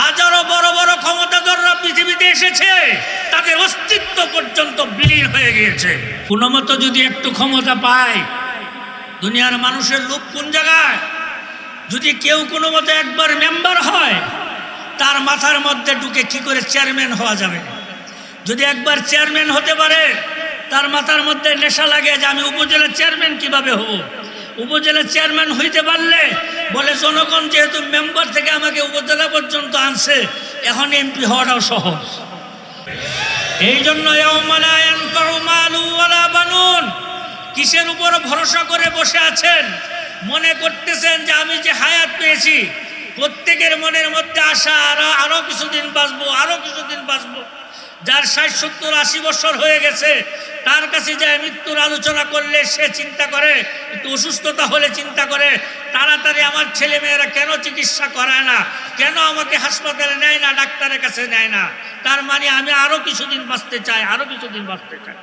হাজারো বড় বড় ক্ষমতাধররা পৃথিবীতে এসেছে, তাদের অস্তিত্ব পর্যন্ত বিলীন হয়ে গিয়েছে। কোনো মতো যদি একটু ক্ষমতা পায়, দুনিয়ার মানুষের লোক কোন জায়গায়? যদি কেউ কোনো মতো একবার মেম্বার হয়, তার মাথার মধ্যে ঢুকে কি করে চেয়ারম্যান হওয়া যাবে? যদি একবার চেয়ারম্যান হতে পারে, তার মাথার মধ্যে নেশা লাগে যে আমি উপজেলা চেয়ারম্যান কীভাবে হব? উপজেলার চেয়ারম্যান হইতে পারলে বলে, জনগণ যেহেতু মেম্বার থেকে আমাকে উপজেলা পর্যন্ত আনছে, এখন এমপি হওয়াটাও সহজ। এই জন্য কিসের উপর ভরসা করে বসে আছেন? মনে করতেছেন যে আমি যে হায়াত পেয়েছি, প্রত্যেকের মনের মধ্যে আশা আরও আরও কিছুদিন বাঁচবো, আরও কিছুদিন বাঁচবো। যার ষাট, সত্তর, আশি বছর হয়ে গেছে, তার কাছে যায় মৃত্যুর আলোচনা করলে সে চিন্তা করে, একটু অসুস্থতা হলে চিন্তা করে, তাড়াতাড়ি আমার ছেলে মেয়েরা কেন চিকিৎসা করায় না? কেন আমাকে হাসপাতালে নেয় না, ডাক্তারের কাছে নেয় না? তার মানে আমি আরও কিছুদিন বাঁচতে চাই, আরও কিছুদিন বাঁচতে চাই।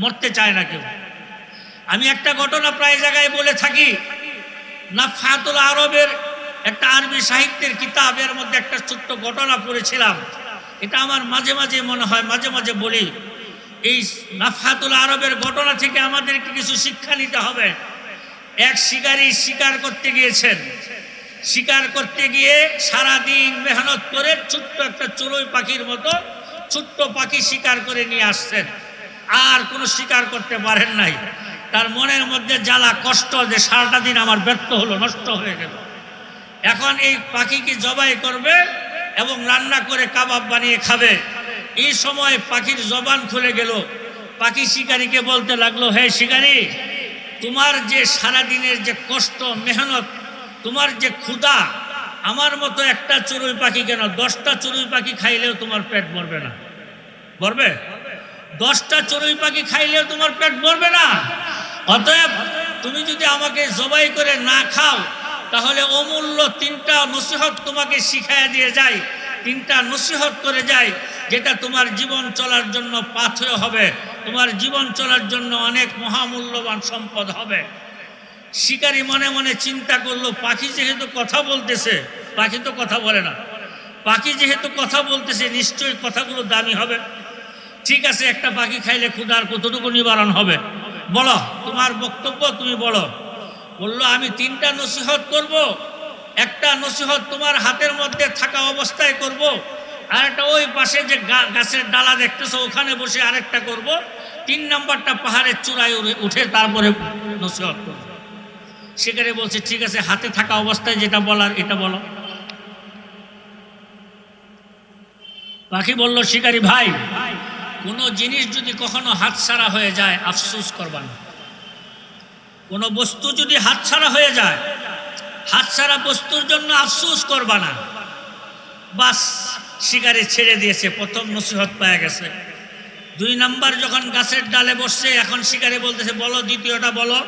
মরতে চায় না কেউ। আমি একটা ঘটনা প্রায় জায়গায় বলে থাকি। না নাফাতুল আরবের একটা আরবি সাহিত্যের কিতাবের মধ্যে একটা ছোট্ট ঘটনা পড়েছিলাম। এটা আমার মাঝে মাঝে মনে হয়, মাঝে মাঝে বলি, এই নাফাতুল আরবের ঘটনা থেকে আমাদেরকে কিছু শিক্ষা নিতে হবে। এক শিকারী শিকার করতে গিয়েছেন। শিকার করতে গিয়ে সারাদিন মেহনত করে ছোট্ট একটা চড়ুই পাখির মতো ছোট্ট পাখি শিকার করে নিয়ে আসছেন। আর কোনো শিকার করতে পারেন নাই। তার মনের মধ্যে জ্বালা, কষ্ট যে সারাটা দিন আমার ব্যর্থ হলো, নষ্ট হয়ে গেল। এখন এই পাখিকে জবাই করবে এবং রান্না করে কাবাব বানিয়ে খাবে। এই সময় পাখির জবান খুলে গেল। পাখি শিকারীকে বলতে লাগল, হে শিকারী, তোমার যে সারাদিনের যে কষ্ট, মেহনত, তোমার যে ক্ষুধা, আমার মতো একটা চড়ুই পাখি কেন? দশটা চড়ুই পাখি খাইলেও তোমার পেট ভরবে না। ভরবে? দশটা চড়ুই পাখি খাইলেও তোমার পেট ভরবে না। অতএব তুমি যদি আমাকে জবাই করে না খাও তাহলে অমূল্য তিনটা নসিহত তোমাকে শিখাইয়া দিয়ে যায়। তিনটা নসিহত করে যায়, যেটা তোমার জীবন চলার জন্য পাথেয় হবে। তোমার জীবন চলার জন্য অনেক মহামূল্যবান সম্পদ হবে। শিকারী মনে মনে চিন্তা করল, পাখি যেহেতু কথা বলতেছে, পাখি তো কথা বলে না। পাখি যেহেতু কথা বলতেছে, নিশ্চয়ই কথাগুলো দামি হবে। ঠিক আছে, একটা পাখি খাইলে ক্ষুধার কতটুকু নিবারণ হবে? বলো, তোমার বক্তব্য তুমি বলো। বলল, আমি তিনটা নসিহত করব। একটা নসিহত তোমার হাতের মধ্যে থাকা অবস্থায় করব আর একটা ওই পাশে যে গাছের ডালা দেখতেছো, ওখানে বসে আরেকটা করব। তিন নাম্বারটা পাহাড়ের চূড়ায় উঠে তারপরে নসিহত করব। সেখানে বলছে, ঠিক আছে, হাতে থাকা অবস্থায় যেটা বলার, এটা বলো। পাখি বলল, শিকারি ভাই, কোনো জিনিস যদি কখনো হাতছাড়া হয়ে যায়, আফসুস করবা না। কোনো বস্তু যদি হাতছাড়া হয়ে যায়, হাতছাড়া বস্তুর জন্য আফসোস করবা না। বাস, শিকারে ছেড়ে দিয়েছে, প্রথম নসিহত পাওয়া গেছে। দুই নাম্বার যখন গাছের ডালে বসছে, এখন শিকারে বলতেছে, বলো দ্বিতীয়টা বলো।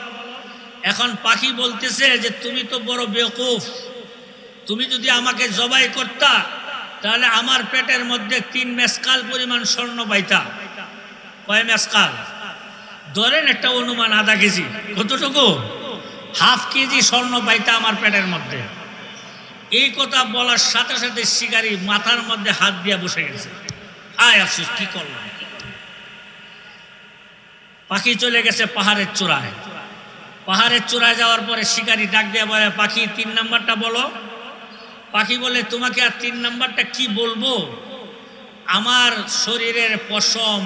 এখন পাখি বলতেছে যে, তুমি তো বড় বেকুফ তুমি যদি আমাকে জবাই করতা, তাহলে আমার পেটের মধ্যে তিন মেসকাল পরিমাণ স্বর্ণ পাইতা। কয় মেসকাল ধরেন একটা অনুমান আধা কেজি, কতটুকু? হাফ কেজি স্বর্ণ পাইতা আমার পেটের মধ্যে। এই কথা বলার সাথে সাথে শিকারি মাথার মধ্যে হাত দিয়ে বসে গেছে। আয় আফসোস, কি করলাম? পাখি চলে গেছে পাহাড়ের চূড়ায়। পাহাড়ের চূড়ায় যাওয়ার পরে শিকারি ডাক দিয়ে বলে, পাখি, তিন নাম্বারটা বলো। পাখি বলে, তোমাকে আর তিন নাম্বারটা কি বলব? আমার শরীরের পশম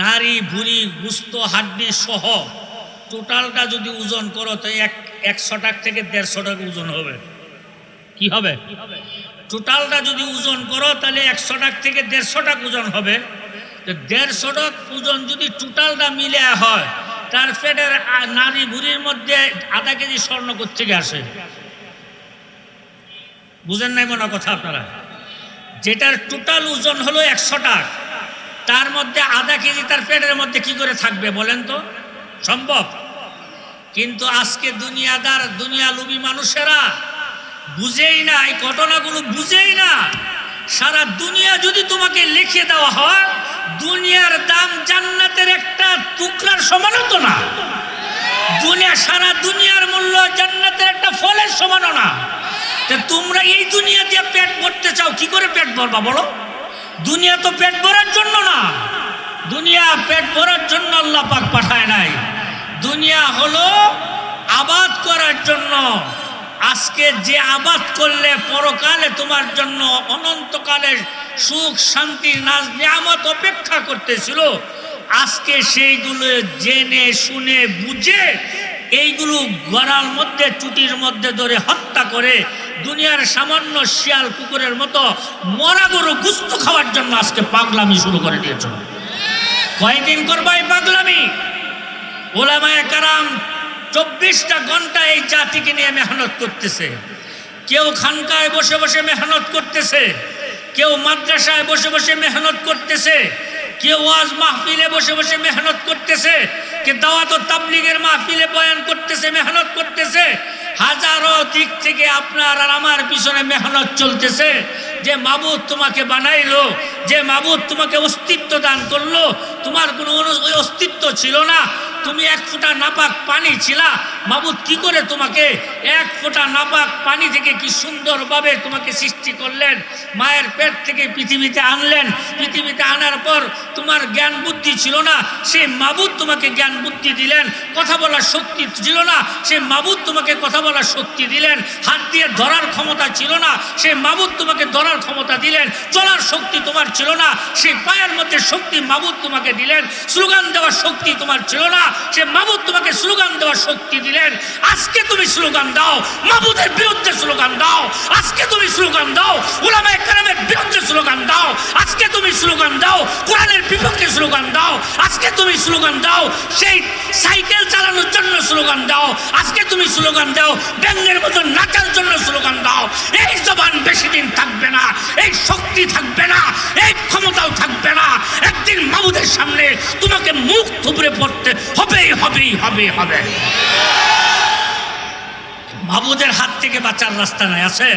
নারী ভুড়ি গুস্ত, হাড্ডি সহ টোটালটা যদি ওজন করো তো এক, একশো টাক থেকে দেড়শো টাকা ওজন হবে। কি হবে? টোটালটা যদি ওজন করো, তাহলে একশো টাক থেকে দেড়শো টাকা ওজন হবে। তো দেড়শো টাক ওজন যদি টোটালটা মিলে হয়, তার পেটের নারী ভুড়ির মধ্যে আধা কেজি স্বর্ণ কোথেকে আসে? বুঝেন নাই মনে কথা আপনারা? যেটার টোটাল ওজন হলো একশো টাকা তার মধ্যে আধা কেজি তার পেটের মধ্যে কি করে থাকবে বলেন তো? সম্ভব? কিন্তু আজকে দুনিয়াদার দুনিয়া লুবি মানুষেরা বুঝেই না, এই ঘটনাগুলো বুঝেই না, সারা দুনিয়া যদি তোমাকে লিখে দেওয়া হয়, দুনিয়ার দাম জান্নাতের একটা টুকরার সমানও তো না। দুনিয়া, সারা দুনিয়ার মূল্য জান্নাতের একটা ফলের সমানও না। তোমরা এই দুনিয়া দিয়ে পেট ভরতে চাও, কি করে পেট ভরবা বলো? দুনিয়া তো পেট ভরার জন্য না। দুনিয়া পেট ভরার জন্য আল্লাহ পাক পাঠায় নাই। দুনিয়া হলো আবাদ করার জন্য। আজকে যে আবাদ করলে পরকালে তোমার জন্য অনন্তকালের সুখ, শান্তি, নাজ, নিয়ামত অপেক্ষা করতেছিল। আজকে সেইগুলো জেনে, শুনে, বুঝে এইগুলো গড়ার মধ্যে, চুটির মধ্যে ধরে হত্যা করে দুনিয়ার সামান্য শিয়াল কুকুরের মতো মরা গরু গুস্ত খাওয়ার জন্য আজকে পাগলামি শুরু করে দিয়েছ। কয়দিন করবা এই পাগলামি? ওলামায় কারাম চব্বিশটা ঘণ্টা এই জাতিকে নিয়ে মেহনত করতেছে। কেউ খানকায় বসে বসে মেহনত করতেছে, কেউ মাদ্রাসায় বসে বসে মেহনত করতেছে, কেউ ওয়াজ মাহফিলে বসে বসে মেহনত করতেছে কে দাওয়াত ও তাবলিগের মাহফিলে বয়ান করতেছে, মেহনত করতেছে। হাজারো দিক থেকে আপনার আর আমার পিছনে মেহনত চলতেছে। যে মাবুদ তোমাকে বানাইলো, যে মাবুদ তোমাকে অস্তিত্ব দান করল, তোমার কোনো অস্তিত্ব ছিল না। তুমি এক ফোঁটা নাপাক পানি ছিলা, মাবুদ, কি করে তোমাকে এক ফোঁটা নাপাক পানি থেকে কি সুন্দরভাবে তোমাকে সৃষ্টি করলেন, মায়ের পেট থেকে পৃথিবীতে আনলেন? পৃথিবীতে আনার পর তোমার জ্ঞান বুদ্ধি ছিল না, সে মাবুদ তোমাকে জ্ঞান বুদ্ধি দিলেন, কথা বলার শক্তি ছিল না, সে মাবুদ তোমাকে কথা বলার শক্তি দিলেন, হাত দিয়ে ধরার ক্ষমতা ছিল না, সে মাবুদ তোমাকে ধরার ক্ষমতা দিলেন, চলার শক্তি তোমার ছিল না, সে পায়ের মধ্যে শক্তি মাবুদ তোমাকে দিলেন, স্লোগান দেওয়ার শক্তি তোমার ছিল না সে মাবুদ তোমাকে স্লোগান দেওয়ার শক্তি দিলেন। আজকে তুমি স্লোগান দাও, মাবুদের বিরুদ্ধে স্লোগান দাও। আজকে তুমি স্লোগান দাও, উলামায়ে কেরামের বিরুদ্ধে স্লোগান দাও। আজকে তুমি স্লোগান দাও, কোরআনের বিপক্ষে স্লোগান দাও। আজকে তুমি স্লোগান দাও, সেই সাইকেল চালানোর জন্য স্লোগান দাও। আজকে তুমি স্লোগান দাও, ব্যাঙ্গের মতো নাচার জন্য স্লোগান দাও। এই জবান বেশি দিন থাকবে না, এই শক্তি থাকবে না, এই ক্ষমতাও থাকবে না। একদিন মাবুদের সামনে তোমাকে মুখ থুবড়ে পড়তে হবেই হবেই হবে হবে। মাবুদের হাত থেকে বাঁচার রাস্তা নাই, আছে?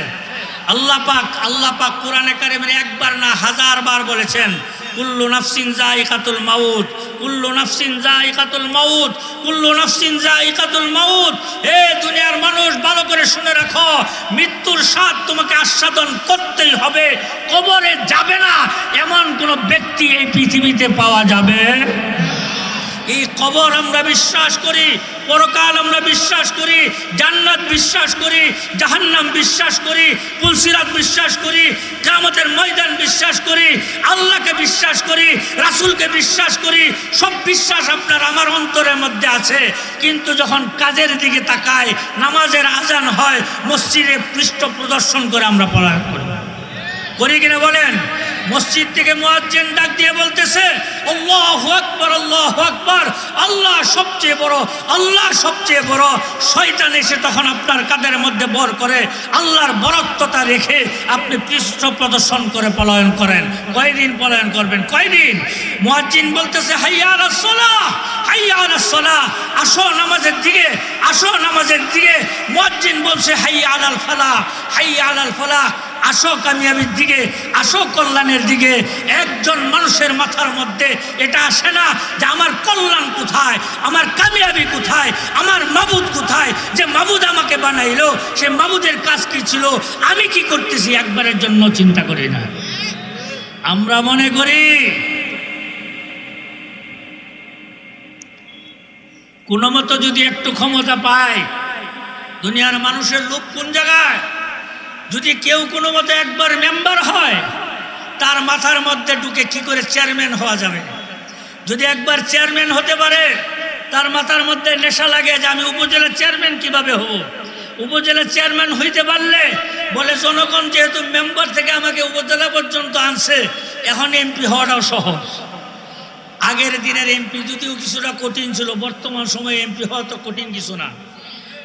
আল্লাহ পাক আল্লাহ পাক কোরআনে কারিমের একবার না হাজার বার বলেছেন, কুল্লু নাফসিন জায়গাতুল মাউত। কুল্লু নাফসিন জাইকাতুল মাউত, কুল্লু নাফসিন জাইকাতুল মাউত। এ দুনিয়ার মানুষ, ভালো করে শুনে রাখো, মৃত্যুর স্বাদ তোমাকে আস্বাদন করতেই হবে, কবরে যাবে না, এমন কোন ব্যক্তি এই পৃথিবীতে পাওয়া যাবে? এই কবর আমরা বিশ্বাস করি পরকাল আমরা বিশ্বাস করি, জান্নাত বিশ্বাস করি, জাহান্নাম বিশ্বাস করি পুলসিরাত বিশ্বাস করি কামতের ময়দান বিশ্বাস করি, আল্লাহকে বিশ্বাস করি, রাসুলকে বিশ্বাস করি, সব বিশ্বাস আপনার আমার অন্তরের মধ্যে আছে। কিন্তু যখন কাজের দিকে তাকায় নামাজের আজান হয়, মসজিদে পৃষ্ঠ প্রদর্শন করে আমরা পলায়ন করি। করি কিনা বলেন? মসজিদ থেকে মুয়াজ্জিন ডাক দিয়ে বলতেছে, আল্লাহু আকবার আল্লাহু আকবার, আল্লাহ সবচেয়ে বড়, আল্লাহ সবচেয়ে বড়। শয়তান এসে তখন আপনার কাদের মধ্যে বর করে, আল্লাহর বরত্বতা রেখে আপনি পৃষ্ঠ প্রদর্শন করে পলায়ন করেন। কয়দিন পলায়ন করবেন? কয়দিন? মুয়াজ্জিন বলতেছে, হাইয়া আলাস সালাহ, হাইয়া আলাস সালাহ, আসো নামাজের দিকে, আসো নামাজের দিকে। মুয়াজ্জিন বলছে, হাইয়া আলাল ফালাহ, হাইয়া আলাল ফালাহ। আসো কামিয়াবির দিকে আসো কল্যাণের দিকে। একজন মানুষের মাথার মধ্যে এটা আসে না যে আমার কল্যাণ কোথায়, আমার কামিয়াবি কোথায়, আমার মাবুদ কোথায়। যে মাবুদ আমাকে বানাইলো, সে মাবুদের কাজ কি ছিল, আমি কি করতেছি একবারের জন্য চিন্তা করি না। আমরা মনে করি, কোনো মতো যদি একটু ক্ষমতা পায়, দুনিয়ার মানুষের লোক কোন জায়গায়? যদি কেউ কোনো মতো একবার মেম্বার হয়, তার মাথার মধ্যে ঢুকে কি করে চেয়ারম্যান হওয়া যাবে? যদি একবার চেয়ারম্যান হতে পারে, তার মাথার মধ্যে নেশা লাগে যে আমি উপজেলার চেয়ারম্যান কীভাবে হব? উপজেলার চেয়ারম্যান হইতে পারলে, বলে জনগণ যেহেতু মেম্বার থেকে আমাকে উপজেলা পর্যন্ত আনছে, এখন এমপি হওয়াটাও সহজ। আগের দিনের এমপি যদিও কিছুটা কঠিন ছিল, বর্তমান সময়ে এমপি হওয়া তো কঠিন কিছু না।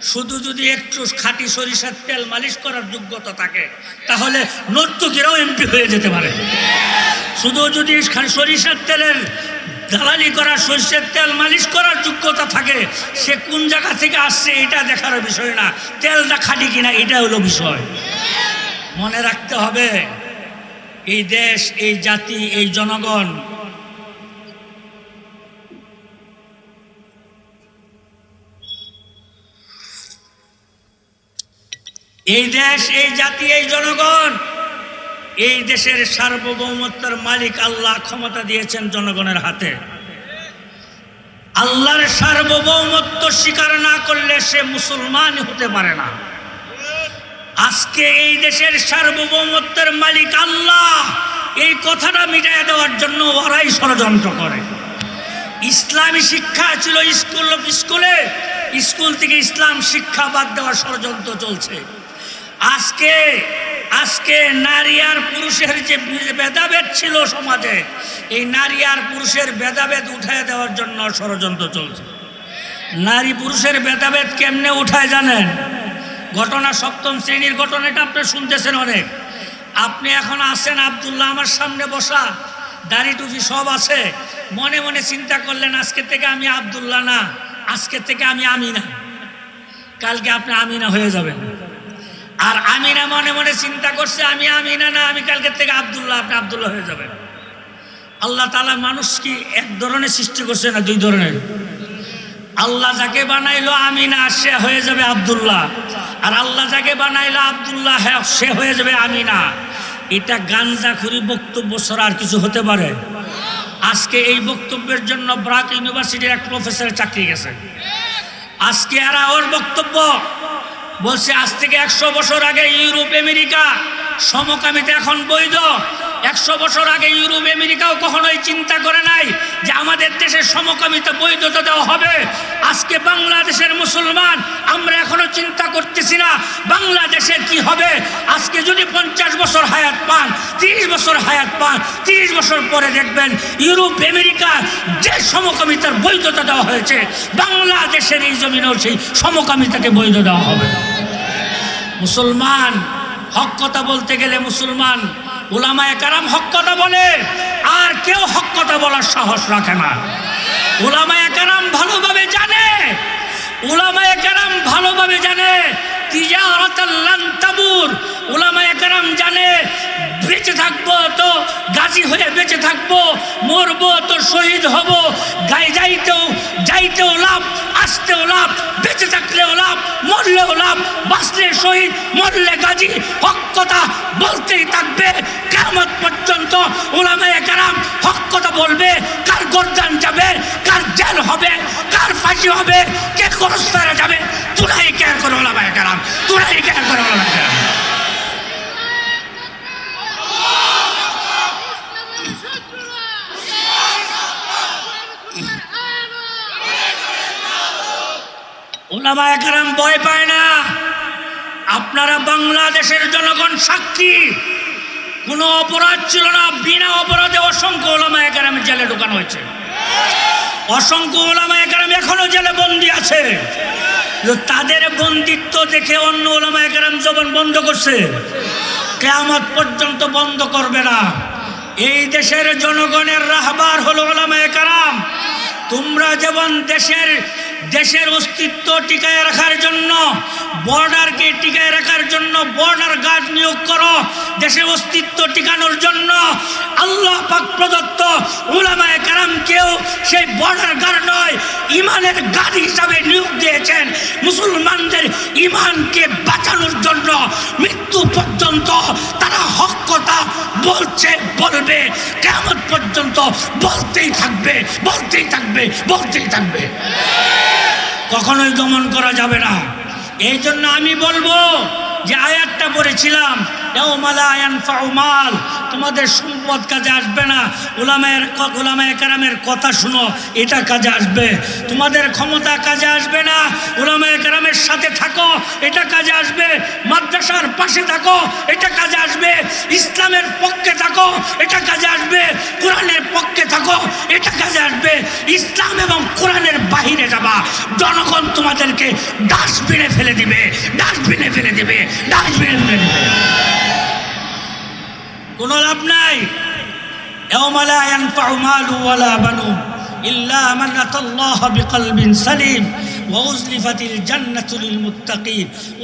শুধু যদি একটু খাঁটি সরিষার তেল মালিশ করার যোগ্যতা থাকে, তাহলে নর্তকীরাও এমপি হয়ে যেতে পারে। শুধু যদি সরিষার তেলের দালালি করা, সরিষার তেল মালিশ করার যোগ্যতা থাকে, সে কোন জায়গা থেকে আসছে এটা দেখার বিষয় না। তেলটা খাঁটি কিনা এটা হলো বিষয়। মনে রাখতে হবে, এই দেশ, এই জাতি, এই জনগণ এই দেশ, এই জাতি, এই জনগণ, এই দেশের সার্বভৌমত্বের মালিক আল্লাহ ক্ষমতা দিয়েছেন জনগণের হাতে। আল্লাহর সার্বভৌমত্ব স্বীকার না করলে সে মুসলমান হতে পারে না। আজকে এই দেশের সার্বভৌমত্বের মালিক আল্লাহ এই কথাটা মিটাই দেওয়ার জন্য ওরাই ষড়যন্ত্র করে। ইসলামী শিক্ষা ছিল স্কুল, স্কুলে, স্কুল থেকে ইসলাম শিক্ষা বাদ দেওয়ার ষড়যন্ত্র চলছে। আজকে আজকে নারী আর পুরুষের যে ভেদাভেদ ছিল সমাজে, এই নারী আর পুরুষের ভেদাভেদ উঠায় দেওয়ার জন্য ষড়যন্ত্র চলছে। নারী পুরুষের ভেদাভেদ কেমনে উঠায় জানেন? ঘটনা সপ্তম শ্রেণির ঘটনাটা আপনি শুনতেছেন অনেক। আপনি এখন আসেন আবদুল্লাহ, আমার সামনে বসা, দাড়ি টুপি সব আছে। মনে মনে চিন্তা করলেন, আজকে থেকে আমি আবদুল্লাহ না, আজকে থেকে আমি আমিনা। কালকে আপনি আমিনা হয়ে যাবেন। আর আমিনা মনে মনে চিন্তা করছে, আমি আমিনা না, আমি কালকে থেকে আবদুল্লাহ, আপনি আবদুল্লাহ হয়ে যাবেন। আল্লাহ তালা মানুষ কি এক ধরনের সৃষ্টি করছে না দুই ধরনের? আল্লাহ যাকে বানাইলো আমিনা, সে হয়ে যাবে আবদুল্লাহ। আর আল্লাহ যাকে বানাইলো আবদুল্লাহ সে হয়ে যাবে আমিনা। এটা গাঞ্জাখুরি বক্তব্য ছাড়া আর কিছু হতে পারে? আজকে এই বক্তব্যের জন্য ব্রাক ইউনিভার্সিটির এক প্রফেসরের চাকরি গেছে। আজকে এরা ওর বক্তব্য বলছে, আজ থেকে একশো বছর আগে ইউরোপ, আমেরিকা, সমকামিতা এখন বৈধ। একশো বছর আগে ইউরোপ, আমেরিকাও কখনোই চিন্তা করে নাই যে আমাদের দেশের সমকামিতা বৈধতা দেওয়া হবে। আজকে বাংলাদেশের মুসলমান, আমরা এখনও চিন্তা করতেছি না বাংলাদেশের কি হবে। আজকে যদি পঞ্চাশ বছর হায়াত পান, তিরিশ বছর হায়াত পান, তিরিশ বছর পরে দেখবেন ইউরোপ, আমেরিকা যে সমকামিতার বৈধতা দেওয়া হয়েছে, বাংলাদেশের এই জমিনেও সেই সমকামিতাকে বৈধ দেওয়া হবে। মুসলমান, হক কথা বলতে গেলে মুসলমান। ওলামায় কারাম হক কথা বলে, আর কেউ হক কথা বলার সাহস রাখে না। ওলামায় কারাম ভালোভাবে জানে ওলামায় কারাম ভালোভাবে জানে তিজারাতাল্লান তাবুর। ওলামায় কারাম জানে, বেঁচে থাকব তো গাজী হয়ে বেঁচে থাকব, মরবো তো শহীদ হব, গায়ে যাইতেও যাইতেও লাভ, আসতেও লাভ বেঁচে ওলাপ মরলে ওলাপ বাঁচলে শহীদ, মরলে গাজী। হক কথা বলতেই থাকবে কেমন পর্যন্ত ওলামায় কারাম হক কথা বলবে, কার গরদান যাবে, কার জেল হবে, কার ফাঁসি হবে, কে করস্তারে যাবে, তোরাই কেয়ার করে ওলামায় কারাম, তোরাই কেয়ার করে ওলামায় কারাম। কারাম ভয় পায় না। আপনারা বাংলাদেশের জনগণ সাক্ষী। কোনো অপরাধ ছিল না, বিনা অপরাধে অসংখ্য ওলামা একারামের জেলে ঢোকানো হয়েছে। অসংখ্য ওলামা একারাম এখনও জেলে বন্দি আছে। তাদের বন্দিত্ব দেখে অন্য ওলামা একারাম জবান বন্ধ করছে। কেয়ামত পর্যন্ত বন্ধ করবে না। এই দেশের জনগণের রাহবার হলো ওলামা একারাম তোমরা যেমন দেশের দেশের অস্তিত্ব টিকায় রাখার জন্য, বর্ডারকে টিকায় রাখার জন্য, বর্ডার গার্ড নিয়োগ করো, দেশের অস্তিত্ব টিকানোর জন্য। আল্লাহ পাক প্রদত্ত উলামায়ে কারামকেও সেই বর্ডার গার্ড নয়, ইমানের গার্ড হিসাবে নিয়োগ দিয়েছেন। মুসলমানদের ইমানকে বাঁচানোর জন্য মৃত্যু পর্যন্ত তারা হক কথা বলছে, বলবে। কেমন পর্যন্ত বলতেই থাকবে বলতেই থাকবে বলতেই থাকবে। কখনোই দমন করা যাবে না। এই জন্য আমি বলব যে আয়াতটা পড়েছিলাম মাল। তোমাদের সম্পদ কাজে আসবে না। ওলামায়ের ওলামায় কারামের কথা শুনো, এটা কাজে আসবে। তোমাদের ক্ষমতা কাজে আসবে না। ওলামায় কারামের সাথে থাকো, এটা কাজে আসবে। মাদ্রাসার পাশে থাকো, এটা কাজে আসবে। ইসলামের পক্ষে থাকো, এটা কাজে আসবে। কোরআনের পক্ষে থাকো, এটা কাজে আসবে। ইসলাম এবং কোরআনের বাহিরে যাবা। জনগণ তোমাদেরকে ডাস্টবিনে ফেলে দিবে, ডাস্টবিনে ফেলে দিবে, ডাস্টবিনে ফেলে দিবে। কোনো লাভ নাই।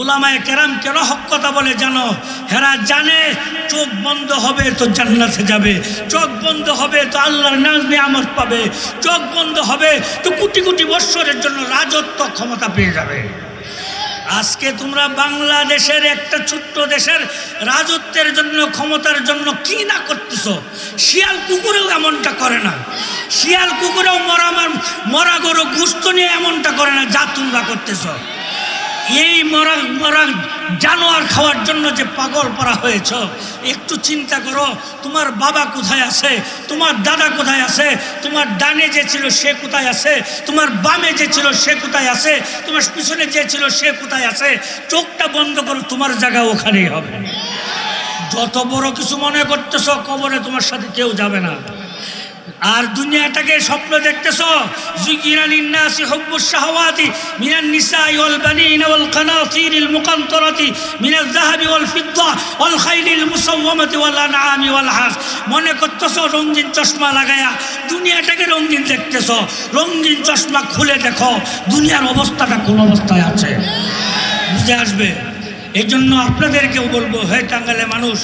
উলামায়ে কেন হক কথা বলে জানো, হেরা জানে চোখ বন্ধ হবে তো জান্নাতে যাবে, চোখ বন্ধ হবে তো আল্লাহর নাজ নিয়ামত পাবে, চোখ বন্ধ হবে তো কোটি কোটি বৎসরের জন্য রাজত্ব ক্ষমতা পেয়ে যাবে। আজকে তোমরা বাংলাদেশের একটা ছোট্ট দেশের রাজত্বের জন্য, ক্ষমতার জন্য কি না করতেছ? শিয়াল কুকুরেও এমনটা করে না। শিয়াল কুকুরেও মরা মার- গরু, গুস্ত নিয়ে এমনটা করে না যা তোমরা করতেছ। এই মরা মরা জানোয়ার খাওয়ার জন্য যে পাগল পরা হয়েছ, একটু চিন্তা করো, তোমার বাবা কোথায় আছে, তোমার দাদা কোথায় আছে, তোমার ডানে যে ছিল সে কোথায় আছে, তোমার বামে যে ছিল সে কোথায় আছে, তোমার পিছনে যে ছিল সে কোথায় আছে, চোখটা বন্ধ করো, তোমার জায়গা ওখানেই হবে। যত বড় কিছু মনে করতেছ, কবরে তোমার সাথে কেউ যাবে না। আর দুনিয়াটাকে স্বপ্ন দেখতেছ? যাহাবি মনে করতেছ রঙিন চশমা লাগায়া দুনিয়াটাকে রঙিন দেখতেছ। রঙিন চশমা খুলে দেখো, দুনিয়ার অবস্থাটা কোন অবস্থায় আছে? বুঝে আসবে? এই জন্য আপনাদেরকেও বলব, হে টাঙ্গালে মানুষ,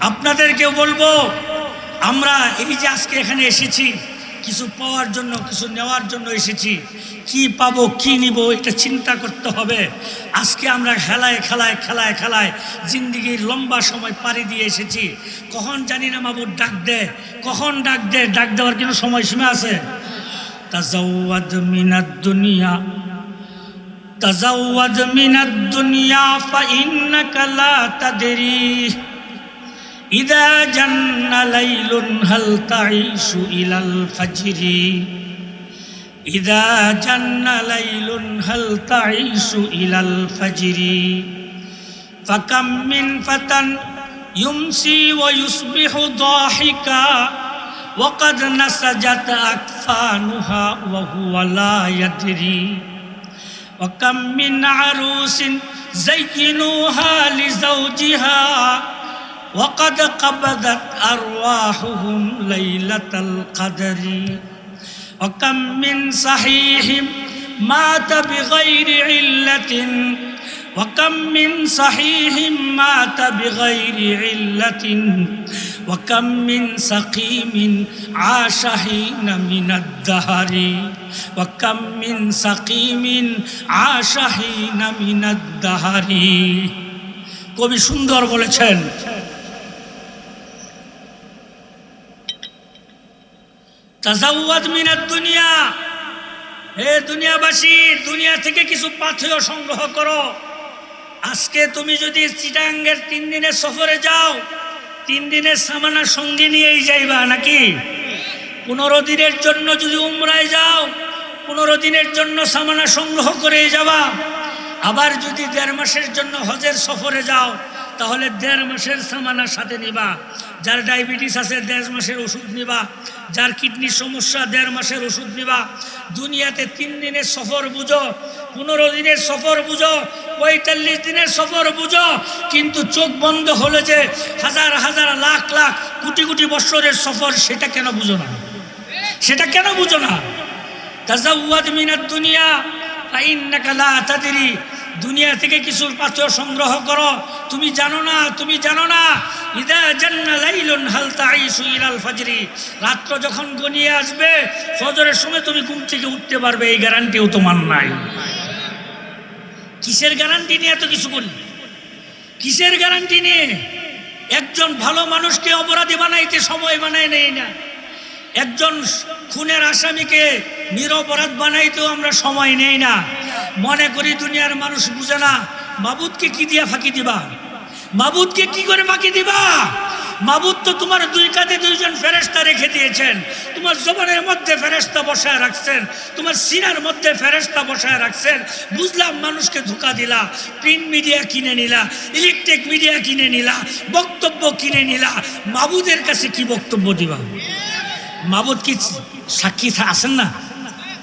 আপনাদেরকেও বলব আমরা এই যে আজকে এখানে এসেছি, কিছু পাওয়ার জন্য, কিছু নেওয়ার জন্য এসেছি। কি পাবো, কি নিব, এটা চিন্তা করতে হবে। আজকে আমরা খেলায় খেলায় খেলায় খেলায় জিন্দিগির লম্বা সময় পাড়ি দিয়ে এসেছি। কখন জানি না বাবু ডাক দে। কখন ডাক দে? ডাক দেওয়ার কিন্তু সময়সীমা আছে? তাজাওয়াদ মিনাদ দুনিয়া। তাজাওয়াদ মিনাদ দুনিয়া ফা ইন্নাকা লা তাদরি। إذا جن ليل هل تعيش إلى الفجر؟ إذا جن ليل هل تعيش إلى الفجر؟ فكم من فتى يمسي ويصبح ضاحكا وقد نسجت أكفانها وهو لا يدري. وكم من عروس زينوها لزوجها وقد قبضت أرواحهم ليلة القدر وكم من صحيح مات بغير علة وكم من صحيح مات بغير علة وكم من سقيم عاش حين من الدهر وكم من سقيم عاش حين من الدهر কবি সুন্দর বলেছেন তাজাওয়াদ মিনাদ দুনিয়া। হে দুনিয়াবাসী, দুনিয়া থেকে কিছু পাথেয় সংগ্রহ করো। আজকে তুমি যদি চিটাঙ্গের তিন দিনের সফরে যাও, তিন দিনের সামানা সঙ্গে নিয়েই যাইবা নাকি? পনেরো দিনের জন্য যদি উমরায় যাও, পনেরো দিনের জন্য সামানা সংগ্রহ করে যাবা। আবার যদি দেড় মাসের জন্য হজের সফরে যাও তাহলে দেড় মাসের সামানার সাথে নিবা। যার ডায়াবেটিস আছে, দেড় মাসের ওষুধ নিবা। যার কিডনির সমস্যা, দেড় মাসের ওষুধ নিবা। দুনিয়াতে তিন দিনের সফর বুঝো, পনেরো দিনের সফর বুঝো, পঁয়তাল্লিশ দিনের সফর বুঝো। কিন্তু চোখ বন্ধ হলে যে হাজার হাজার, লাখ লাখ, কোটি কোটি বৎসরের সফর, সেটা কেন বুঝো না? সেটা কেন বুঝো না? তাজাউয়াদ মিনার দুনিয়া, ফাইন্নাকা লা তাদরি। দুনিয়া থেকে কিছু পাথর সংগ্রহ করো। তুমি জানো না, তুমি জানো না। ইদা জান্না লাইলুন হাল তাইসু ইলাল ফাজরি। রাত্র যখন গনিয়ে আসবে, ফজরের সময় তুমি ঘুম থেকে উঠতে পারবে, এই গ্যারান্টিও তোমার নাই। কিসের গ্যারান্টি নিয়ে এত কিছু করি? কিসের গ্যারান্টি নিয়ে? একজন ভালো মানুষকে অপরাধী বানাইতে সময় বানায় নেই না। একজন খুনের আসামিকে নিরপরাধ বানাইতেও আমরা সময় নেই না। মনে করি দুনিয়ার মানুষ বুঝে না, মাবুদকে কি দিয়া ফাঁকি দিবা? মাবুদকে কি করে ফাঁকি দিবা? মাবুদ তো তোমার দুই কাঁধে দুইজন ফেরেস্তা রেখে দিয়েছেন। তোমার জবানের মধ্যে ফেরেস্তা বসায় রাখছেন। তোমার সিনার মধ্যে ফেরেস্তা বসায় রাখছেন। বুঝলাম মানুষকে ধোকা দিলা, প্রিন্ট মিডিয়া কিনে নিলা, ইলেকট্রিক মিডিয়া কিনে নিলা, বক্তব্য কিনে নিলা। মাবুদের কাছে কি বক্তব্য দিবা? মাবুদ কি সাক্ষী আছেন না?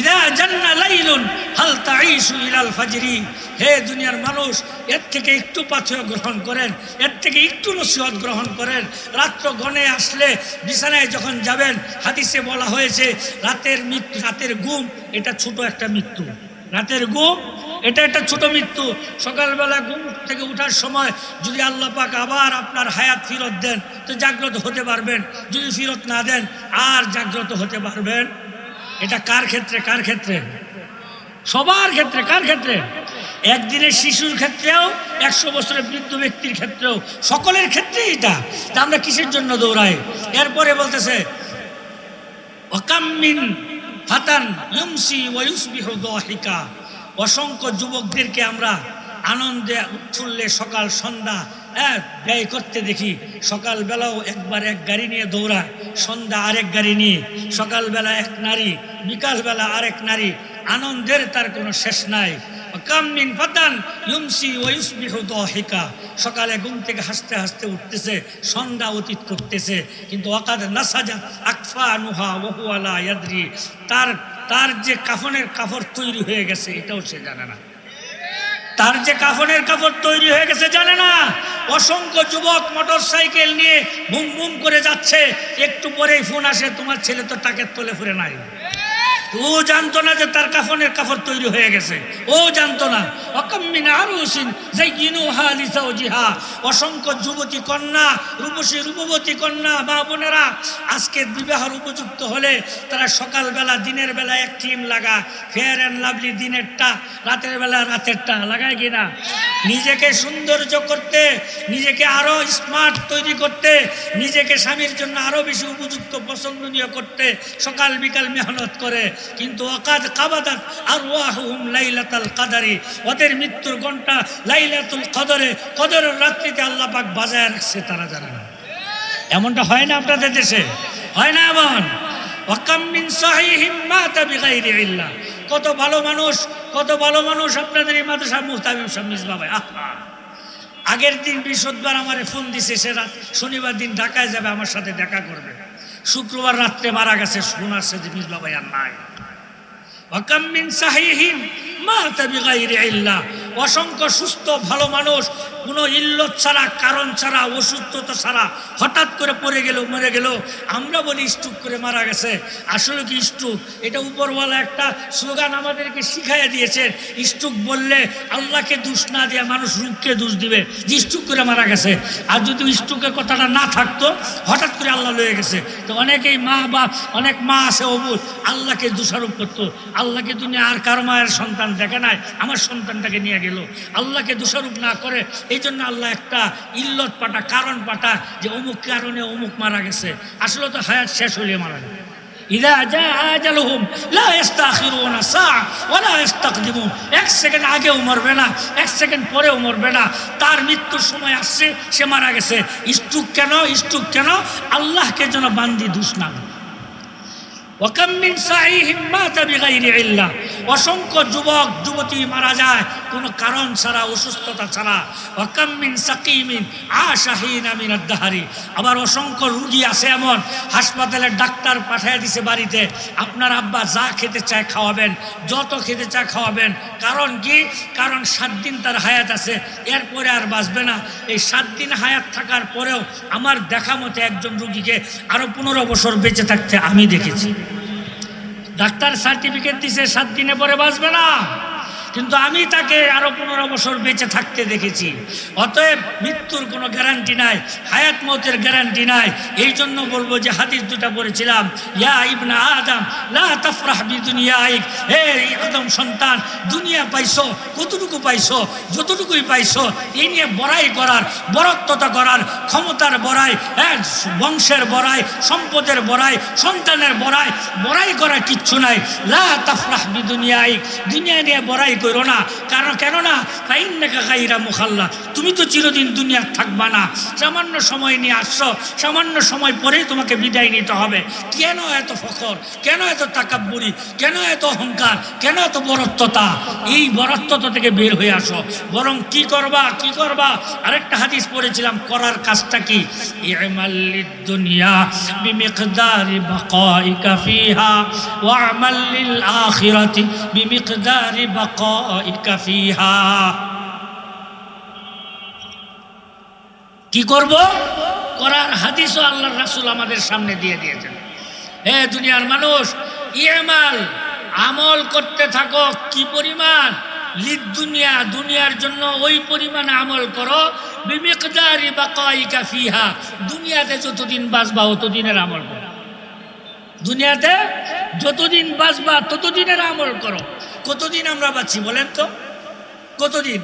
ইদা জান্না লাইলুন, হাল তাইসু ফাজরি। হে দুনিয়ার মানুষ, এর থেকে একটু পাথেয় গ্রহণ করেন, এর থেকে একটু নসিহত গ্রহণ করেন। রাত্র গণে আসলে বিছানায় যখন যাবেন, হাদিসে বলা হয়েছে, রাতের মৃত্যু, রাতের ঘুম, এটা ছোট একটা মৃত্যু। রাতের ঘুম, এটা একটা ছোট মৃত্যু। সকালবেলা ঘুম থেকে ওঠার সময় যদি আল্লাহ পাক আবার আপনার হায়াত ফিরত দেন, তো জাগ্রত হতে পারবেন। যদি ফিরত না দেন, আর জাগ্রত হতে পারবেন এটা কার ক্ষেত্রে কার ক্ষেত্রে? সবার ক্ষেত্রে, কার ক্ষেত্রে? একদিনের শিশুর ক্ষেত্রেও, একশো বছরের বৃদ্ধ ব্যক্তির ক্ষেত্রেও, সকলের ক্ষেত্রে এটা। তা আমরা কিসের জন্য দৌড়াই? এরপরে বলতেছে অকাম্মিন ফাতান অসংখ্য যুবকদেরকে আমরা আনন্দে, উৎফুল্লে সকাল, সন্ধ্যা ব্যয় করতে দেখি, সকালবেলাও একবার এক গাড়ি নিয়ে দৌড়ায় সন্ধ্যা আরেক গাড়ি নিয়ে, সকালবেলা এক নারী, বিকালবেলা আরেক নারী, আনন্দের তার কোনো শেষ নাই। কামিন ফাতান ইউমসি ওয়ুসবিহু দহিকা। সকালে ঘুম থেকে হাসতে হাসতে উঠতেছে, সন্ধ্যা অতীত করতেছে, কিন্তু অকাদ নাসাজা আকফা নুহা ওহু ইয়াদ্রি। তার তার যে কাফনের কাপড় তৈরি হয়ে গেছে, এটাও সে জানে না। তার যে কাফনের কাপড় তৈরি হয়ে গেছে, জানে না। অসংখ্য যুবক মোটর সাইকেল নিয়ে বুম বুম করে যাচ্ছে। একটু পরেই ফোন আসে, তোমার ছেলে তো টাকের তোলে ফুরে নাই। ও জানতো না যে তার কাফনের কাপড় তৈরি হয়ে গেছে। ও জানতো না। অকাম্মিন আরও হুসিন জাইয়িনু হালিসা ও জিহা অসংখ্য যুবতী কন্যা, রূপসী রূপবতী কন্যা, মা বোনেরা আজকে বিবাহর উপযুক্ত হলে তারা সকালবেলা, দিনের বেলা এক ক্রিম লাগা। ফেয়ার অ্যান্ড লাভলি দিনেরটা, রাতের বেলা রাতেরটা লাগায় কিনা নিজেকে সৌন্দর্য করতে, নিজেকে আরও স্মার্ট তৈরি করতে, নিজেকে স্বামীর জন্য আরও বেশি উপযুক্ত, পছন্দনীয় করতে সকাল বিকাল মেহনত করে। কিন্তু অকাদ কাবাদাত আর ওয়াহুম লাইলাতাল কাদারি। ওদের মৃত্যুর ঘণ্টা লাইলাতুল কদরে, কদরের রাত্রিতে আল্লাহ পাক বাজায় রাখছে তারা জানে না। এমনটা হয় না আপনাদের দেশে? হয় না এমন? কত ভালো মানুষ, কত ভালো মানুষ আপনাদের আগের দিন বৃহস্পতিবার আমারে ফোন দিছে, সে রাত শনিবার দিন ঢাকায় যাবে, আমার সাথে দেখা করবে। শুক্রবার রাত্রে মারা গেছে, সোনার সাথে মিজবা ভাইয়ার নাই। ওয়াকাম্মিন সাহিহিম মাতা বিগাইরি ইল্লাহ অসংখ্য সুস্থ, ভালো মানুষ কোনো ইল্লত ছাড়া, কারণ ছাড়া অসুস্থতা ছাড়া, হঠাৎ করে পড়ে গেল, মরে গেল। আমরা বলি, স্টুক করে মারা গেছে। আসলে কি স্টুক? এটা উপরওয়ালা একটা স্লোগান আমাদেরকে শিখাইয়া দিয়েছেন স্টুক বললে আল্লাহকে দোষ না দিয়ে মানুষ রূপকে দোষ দিবে যে স্টুক করে মারা গেছে। আর যদি স্টুকের কথাটা না থাকতো, হঠাৎ করে আল্লাহ লয়ে গেছে। তো অনেকেই মা বা অনেক মা আছে অবুল, আল্লাহকে দোষারোপ করতো। আল্লাহকে দুনিয়া আর কারও মায়ের সন্তান দেখে নাই, আমার সন্তানটাকে নিয়ে গেল। আল্লাহকে দোষারোপ না করে এই জন্য আল্লাহ একটা ইল্লত পাটা কারণ পাটা যে অমুক কারণে অমুক মারা গেছে। আসলে তো হায়াত শেষ হলে মারা গেছে এক সেকেন্ড না, এক সেকেন্ড তার মৃত্যুর সময় আসছে, সে মারা গেছে। স্টুক কেন? স্টুক কেন? আল্লাহকে যেন বান্দি দুষ না দেয়। ওয়াকাম্মিন সাইহিম মাতা বিগাইরি ইল্লাহ অসংখ্য যুবক, যুবতী মারা যায়, কোনো কারণ ছাড়া, অসুস্থতা ছাড়া। ওয়াকাম্মিন সাকিমিন আশাহিন আমিন আদাহারি আবার অসংখ্য রুগী আছে এমন হাসপাতালের ডাক্তার পাঠিয়ে দিছে বাড়িতে, আপনার আব্বা যা খেতে চায় খাওয়াবেন, যত খেতে চায় খাওয়াবেন। কারণ কি? কারণ সাত দিন তার হায়াত আছে, এরপরে আর বাঁচবে না। এই সাত দিন হায়াত থাকার পরেও আমার দেখা মতে একজন রুগীকে আরও পনেরো বছর বেঁচে থাকতে আমি দেখেছি। ডাক্তার সার্টিফিকেট দিছে সাত দিনে পরে বাঁচবে না। কিন্তু আমি তাকে আরও পনেরো বছর বেঁচে থাকতে দেখেছি। অতএব মৃত্যুর কোনো গ্যারান্টি নাই, হায়াত মতের গ্যারান্টি নাই। এই জন্য বলব যে হাদিস দুটা পড়েছিলাম, ইয়া ইবনা আদম, লা তাফরাহ বি দুনিয়াইক হে আদম সন্তান, দুনিয়া পাইছো, কতটুকু পাইছো, যতটুকুই পাইছো এই নিয়ে বড়াই করার, বরত্বতা করার, ক্ষমতার বড়াই হ্যাঁ বংশের বড়াই, সম্পদের বড়াই, সন্তানের বড়াই বড়াই করার কিচ্ছু নাই। লা তাফরাহ বি দুনিয়াইক দুনিয়া নিয়ে বড়াই করো না। কারণ কেননা, ফাইন্নাকা গাইরা মুখাল্লা, তুমি তো চিরদিন দুনিয়ার থাকবা না। সামান্য সময় নিয়ে আসছো, সামান্য সময় পরেই তোমাকে বিদায় নিতে হবে। কেন এত ফখর? কেন এত তাকাব্বুরি? কেন এত অহংকার? কেন এত বরত্বতা? এই বরত্বতা থেকে বের হয়ে আসো। বরং কি করবা? কি করবা? আরেকটা হাদিস পড়েছিলাম, করার কাজটা কি? দুনিয়া বিমিকদারি বাকাইকা ফিহা। কি করব? করার হাদিসও আল্লাহর রাসূল আমাদের সামনে দিয়ে দিয়েছেন। হে দুনিয়ার মানুষ ইমাল আমল করতে থাকো, কি পরিমাণ? লিদ দুনিয়া, দুনিয়ার জন্য ওই পরিমাণ আমল করো, বিমিকদারি বাকাইকা ফিহা। দুনিয়াতে যতদিন বাঁচবা ততদিনের আমল করো। দুনিয়াতে যতদিন বাঁচবা, ততদিনের আমল করো। কতদিন আমরা বাঁচি বলেন তো? কতদিন?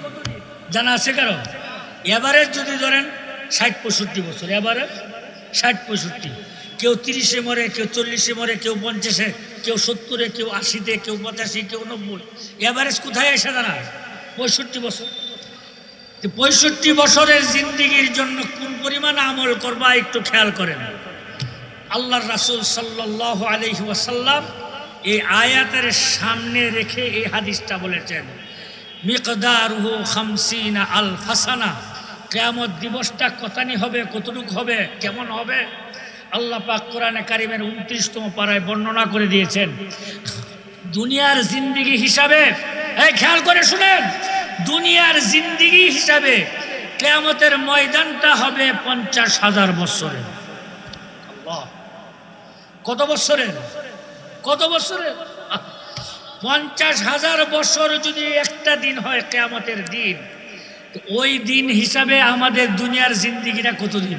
জানা আছে কারও? এভারেজ যদি ধরেন, ষাট পঁয়ষট্টি বছর। এভারেজ ষাট পঁয়ষট্টি। কেউ তিরিশে মরে, কেউ চল্লিশে মরে, কেউ পঞ্চাশে, কেউ সত্তরে, কেউ আশিতে, কেউ পঁচাশি, কেউ নব্বই। এভারেজ কোথায় এসে দাঁড়ায়? পঁয়ষট্টি বছর। পঁয়ষট্টি বছরের জিন্দিগির জন্য কোন পরিমাণ আমল করবা একটু খেয়াল করেন। আল্লাহর রাসূল সাল্লাহ আলহি ওয়াসাল্লাম এই আয়াতের সামনে রেখে এই হাদিসটা বলেছেন, মিকদারুহু খামসিনা আল ফাসানা কেয়ামত দিবসটা কতানি হবে, কতটুক হবে, কেমন হবে? আল্লাহ পাক কোরআনে কারিমের উনত্রিশতম পাড়ায় বর্ণনা করে দিয়েছেন, দুনিয়ার জিন্দিগি হিসাবে এই খেয়াল করে শুনেন, দুনিয়ার জিন্দিগি হিসাবে কেয়ামতের ময়দানটা হবে পঞ্চাশ হাজার বছরের। আল্লাহ কত বছরের কত বছরের পঞ্চাশ হাজার বছর যদি একটা দিন হয় কেয়ামতের দিন ওই দিন হিসাবে আমাদের দুনিয়ার জিন্দিগিটা কতদিন?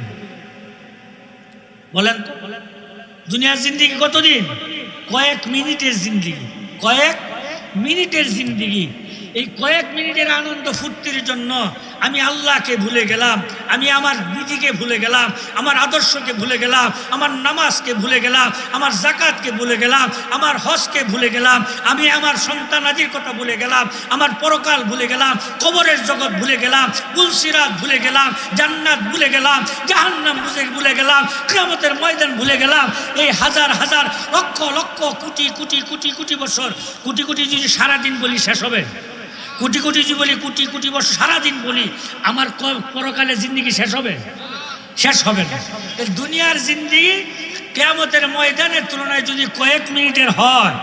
বলেন তো। দুনিয়ার জিন্দিগি কতদিন? কয়েক মিনিটের জিন্দিগি। কয়েক মিনিটের জিন্দিগি। এই কয়েক মিনিটের আনন্দ ফুর্তির জন্য আমি আল্লাহকে ভুলে গেলাম আমি আমার বিধিকে ভুলে গেলাম আমার আদর্শকে ভুলে গেলাম আমার নামাজকে ভুলে গেলাম আমার জাকাতকে ভুলে গেলাম আমার হজকে ভুলে গেলাম আমি আমার সন্তান সন্তানাদির কথা ভুলে গেলাম আমার পরকাল ভুলে গেলাম কবরের জগৎ ভুলে গেলাম কুলসিরাত ভুলে গেলাম জান্নাত ভুলে গেলাম জাহান্নাম বুঝে ভুলে গেলাম কিয়ামতের ময়দান ভুলে গেলাম এই হাজার হাজার লক্ষ লক্ষ কোটি কোটি কোটি কোটি বছর কোটি কোটি যদি সারাদিন বলি শেষ হবে কোটি কোটি যদি বলি কোটি কোটি বছর, সারাদিন বলি, আমার পরকালে জিন্দিগি শেষ হবে? শেষ হবে না। দুনিয়ার জিন্দিগি কেয়ামতের ময়দানের তুলনায় যদি কয়েক মিনিটের হয়,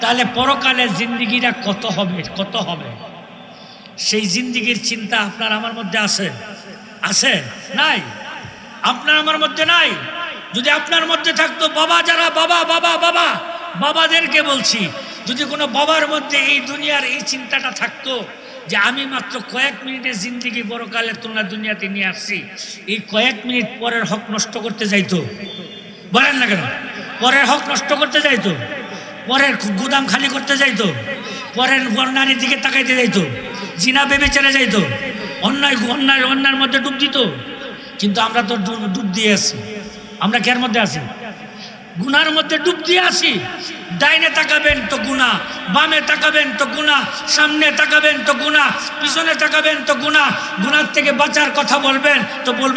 তাহলে পরকালের জিন্দিগিটা কত হবে কত হবে? সেই জিন্দিগির চিন্তা আপনার আমার মধ্যে আছে? আছে? নাই? আপনার আমার মধ্যে নাই? যদি আপনার মধ্যে থাকতো, বাবা যারা বাবা বাবা বাবা, বাবাদেরকে বলছি যদি কোনো বাবার মধ্যে এই দুনিয়ার এই চিন্তাটা থাকতো যে আমি মাত্র কয়েক মিনিটের জিন্দিগি বড়কালের তুলনায় দুনিয়াতে নিয়ে আসছি, এই কয়েক মিনিট পরের হক নষ্ট করতে যাইতো। বলেন না কেন? পরের হক নষ্ট করতে যাইতো। পরের গুদাম খালি করতে যাইতো। পরের নারীর দিকে তাকাইতে যাইতো। জিনা বেবে চলে যাইতো। অন্যায় অন্যায় অন্যায়ের মধ্যে ডুব দিত। কিন্তু আমরা তো ডুব- ডুব দিয়ে আছি। আমরা কের মধ্যে আছি? গুনার মধ্যে ডুব দিয়ে আসি। ডাইনে তাকাবেন তো গুনা বামে তাকাবেন তো গুনা সামনে তাকাবেন তো গুনা পিছনে তাকাবেন তো গুনা গুনার থেকে বাঁচার কথা বলবেন তো বলবেন